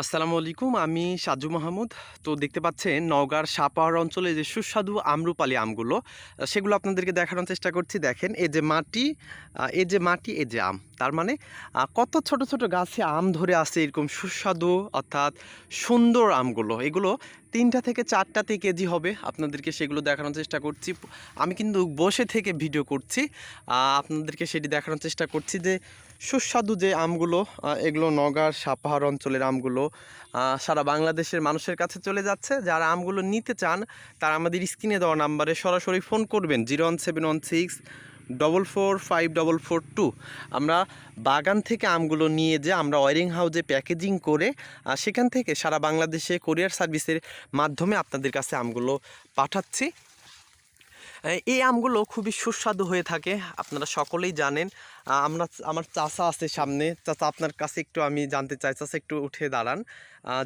আসসালামু আলাইকুম, আমি সাজু মাহমুদ। তো দেখতে পাচ্ছেন, নওগাঁর সাপাহার অঞ্চলে যে সুস্বাদু আমরুপালি আমগুলো সেগুলো আপনাদেরকে দেখানোর চেষ্টা করছি। দেখেন, এই যে মাটি এই যে মাটি এ যে আম। তার মানে কত ছোট ছোট গাছে আম ধরে আছে এরকম সুস্বাদু, অর্থাৎ সুন্দর আমগুলো। এগুলো তিনটা থেকে চারটাতে কেজি হবে। আপনাদেরকে সেগুলো দেখানোর চেষ্টা করছি। আমি কিন্তু বসে থেকে ভিডিও করছি। আপনাদেরকে সেটি দেখানোর চেষ্টা করছি যে সুস্বাদু যে আমগুলো এগুলো নগার সাপাহার অঞ্চলের আমগুলো সারা বাংলাদেশের মানুষের কাছে চলে যাচ্ছে। যারা আমগুলো নিতে চান, তারা আমাদের স্ক্রিনে দেওয়া নাম্বারে সরাসরি ফোন করবেন। Zero one seven one six double four five double four two আমরা বাগান থেকে আমগুলো নিয়ে যে আমরা ওয়ারিং হাউসে প্যাকেজিং করে সেখান থেকে সারা বাংলাদেশে কোরিয়ার সার্ভিসের মাধ্যমে আপনাদের কাছে আমগুলো পাঠাচ্ছি। এই আমগুলো খুবই সুস্বাদু হয়ে থাকে, আপনারা সকলেই জানেন। আমরা, আমার চাচা আছে সামনে। চাচা, আপনার কাছে একটু আমি জানতে চাই। চাচা, একটু উঠে দাঁড়ান।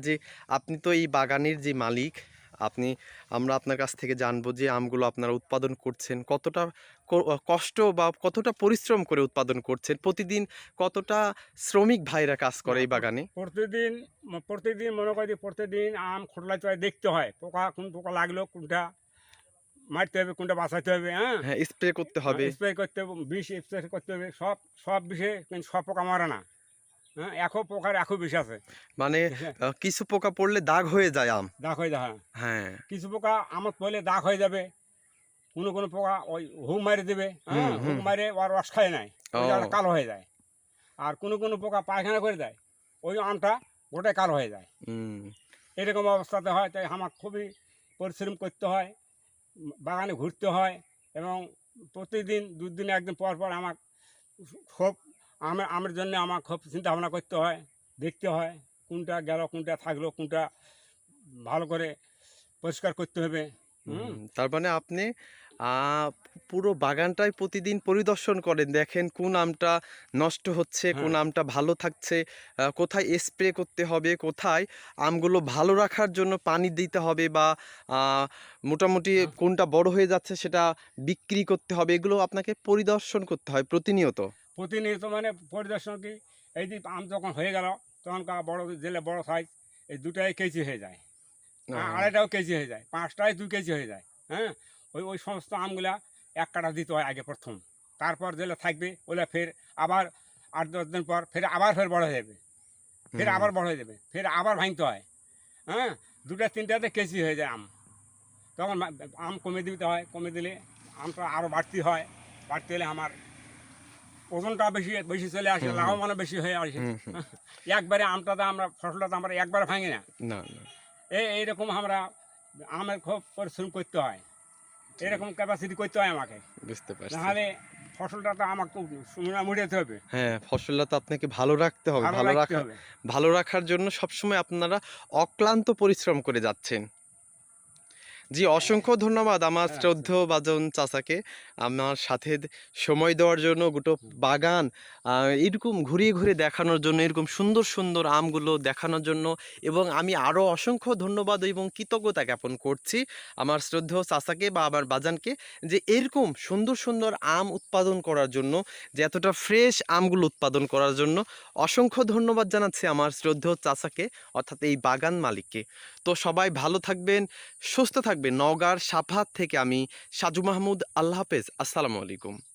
যে আপনি তো এই বাগানের যে মালিক আপনি আমরা আপনার কাছ থেকে জানব যে আমগুলো আপনারা উৎপাদন করছেন কতটা কষ্ট বা কতটা পরিশ্রম করে উৎপাদন করছেন প্রতিদিন কতটা শ্রমিক ভাইরা কাজ করে এই বাগানে? প্রতিদিন প্রতিদিন মনে করি যে প্রতিদিন আম খোটলা চয় দেখতে হয় পোকা কোন পোকা লাগল কোনটা মারতে হবে কোনটা বাঁচাতে হবে হ্যাঁ? হ্যাঁ স্প্রে করতে হবে। স্প্রে করতে হবে বিষ স্প্রে করতে হবে সব সব বিষে কিন্তু সব পোকা মারে না। হ্যাঁ একো পোকার একো বিষ আছে। মানে কিছু পোকা পড়লে দাগ হয়ে যায় আম। দাগ হয়ে যায় হ্যাঁ। হ্যাঁ। কিছু পোকা আমার পড়লে দাগ হয়ে যাবে। কোনো কোনো পোকা ওই হুক মারি দেবে হ্যাঁ। হুক মারে ওর রস খায় নাই। কালো হয়ে যায়। আর কোনো কোনো পোকা পায়খানা করে দেয় ওই আমটা গোটাই কালো হয়ে যায়। হুম। এরকম অবস্থাতে হয় তাই আমার খুবই পরিশ্রম করতে হয় বাগানে ঘুরতে হয় এবং প্রতিদিন দুদিন একদিন পর পর আমার খুব আমার আমার জন্য আমার খুব চিন্তা ভাবনা করতে হয় দেখতে হয় কোনটা গেল কোনটা থাকল কোনটা ভালো করে পরিষ্কার করতে হবে তার মানে আপনি পুরো বাগানটাই প্রতিদিন পরিদর্শন করেন দেখেন কোন আমটা নষ্ট হচ্ছে কোন হ্যাঁ। আমটা ভালো থাকছে কোথায় স্প্রে করতে হবে কোথায় আমগুলো ভালো রাখার জন্য পানি দিতে হবে বা আহ, মোটামুটি হ্যাঁ। কোনটা বড় হয়ে যাচ্ছে সেটা বিক্রি করতে হবে এগুলো আপনাকে পরিদর্শন করতে হয় প্রতিনিয়ত প্রতিনিয়ত মানে পরিদর্শন কি? এই যে আম যখন হয়ে গেল তখন কা বড় জেলে বড় সাইজ এই দুটাই কেজি হয়ে যায়। আড়াইটাও কেজি হয়ে যায় পাঁচটায় দুই কেজি হয়ে যায় হ্যাঁ? ওই ওই সমস্ত আমগুলা এক কাটা দিতে হয় আগে প্রথম। তারপর যেগুলো থাকবে ওগুলো ফের আবার আট দশ দিন পর ফের আবার ফের বড় হয়ে যাবে। ফের আবার বড় হয়ে যাবে ফের আবার ভাঙতে হয় হ্যাঁ? দুটা তিনটাতে কেজি হয়ে যায় আম। তখন আম কমে দিতে হয় কমে দিলে আমটা আরও বাড়তি হয় বাড়তি হলে আমার ওজনটা বেশি বেশি চলে আসে। লাভবানও বেশি হয়ে আসে। একবারে আমটাতে আমরা ফসলটাতে আমরা একবারে ভাঙি না। এই এইরকম আমরা আমের খুব পরিশ্রম করতে হয়। এরকম ক্যাপাসিটি করতে হয় আমাকে। বুঝতে পারছি। নাহলে ফসলটা তো আমাকে মুড়াতে হবে। হ্যাঁ ফসলটা তো আপনাকে ভালো রাখতে হবে ভালো রাখা হবে। ভালো রাখার জন্য সবসময় আপনারা অক্লান্ত পরিশ্রম করে যাচ্ছেন। জি অসংখ্য ধন্যবাদ আমার হ্যাঁ, শ্রদ্ধেয় বাজন চাচাকে। আমার সাথে সময় দেওয়ার জন্য গোটো বাগান এরকম ঘুরিয়ে ঘুরে দেখানোর জন্য এরকম সুন্দর সুন্দর আমগুলো দেখানোর জন্য এবং আমি আরও অসংখ্য ধন্যবাদ এবং কৃতজ্ঞতা জ্ঞাপন করছি আমার শ্রদ্ধেয় চাচাকে বা আমার বাজানকে যে এরকম সুন্দর সুন্দর আম উৎপাদন করার জন্য যে এতটা ফ্রেশ আমগুলো উৎপাদন করার জন্য অসংখ্য ধন্যবাদ জানাচ্ছি আমার শ্রদ্ধেয় চাচাকে অর্থাৎ এই বাগান মালিককে। তো সবাই ভালো থাকবেন সুস্থ থাকবেন। নওগাঁর সাফাত থেকে আমি সাজু মাহমুদ আল্লাহ হাফেজ আসসালামু আলাইকুম।